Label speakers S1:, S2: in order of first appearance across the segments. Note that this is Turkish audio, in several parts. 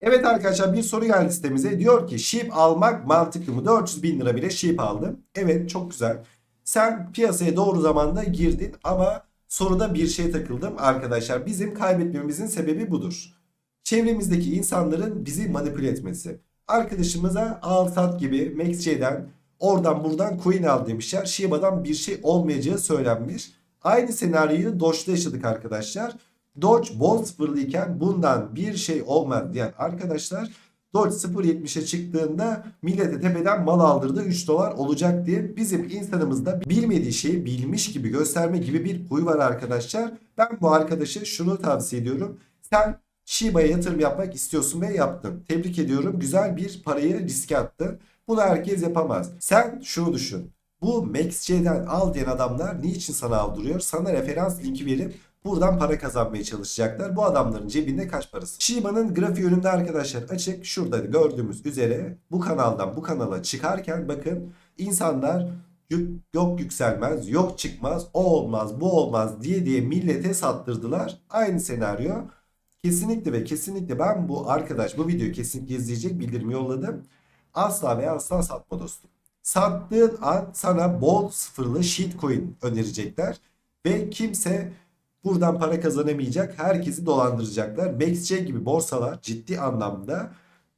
S1: Evet arkadaşlar bir soru geldi sitemize. Diyor ki sheep almak mantıklı mı? 400 bin lira bile sheep aldım. Evet çok güzel. Sen piyasaya doğru zamanda girdin ama soruda bir şey takıldım arkadaşlar. Bizim kaybetmemizin sebebi budur. Çevremizdeki insanların bizi manipüle etmesi. Arkadaşımıza al gibi MaxJ'den oradan buradan coin al demişler. Shiba'dan bir şey olmayacağı söylenmiş. Aynı senaryoyu Doge'da yaşadık arkadaşlar. Doge bol sıfırlıyken bundan bir şey olmaz diyen arkadaşlar Doge 0.70'e çıktığında millete tepeden mal aldırdı 3 dolar olacak diye bizim insanımızda bilmediği şeyi bilmiş gibi gösterme gibi bir huy var arkadaşlar. Ben bu arkadaşa şunu tavsiye ediyorum. Sen Shiba'ya yatırım yapmak istiyorsun ve yaptın. Tebrik ediyorum. Güzel bir parayı riske attın. Bunu herkes yapamaz. Sen şunu düşün. Bu MaxJ'den al diyen adamlar niçin sana aldırıyor? Sana referans linki verip buradan para kazanmaya çalışacaklar. Bu adamların cebinde kaç parası? Shiba'nın grafiği önünde arkadaşlar açık. Şurada gördüğümüz üzere bu kanaldan bu kanala çıkarken bakın insanlar yok yükselmez, yok çıkmaz, o olmaz, bu olmaz diye diye millete sattırdılar. Aynı senaryo. Kesinlikle ve kesinlikle ben bu arkadaş bu videoyu kesinlikle izleyecek bildirimi yolladım. Asla ve asla satma dostum. Sattığın an sana bol sıfırlı shitcoin önerecekler. Ve kimse buradan para kazanamayacak. Herkesi dolandıracaklar. MaxJ gibi borsalar ciddi anlamda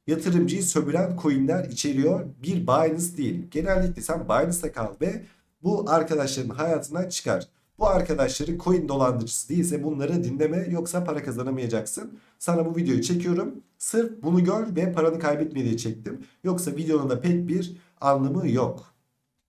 S1: yatırımcıyı sömüren coinler içeriyor. Bir Binance değil. Genellikle sen Binance'da kal ve bu arkadaşların hayatından çıkar. Bu arkadaşları coin dolandırıcısı değilse bunları dinleme yoksa para kazanamayacaksın. Sana bu videoyu çekiyorum. Sırf bunu gör ve paranı kaybetme diye çektim. Yoksa videonun da pek bir anlamı yok.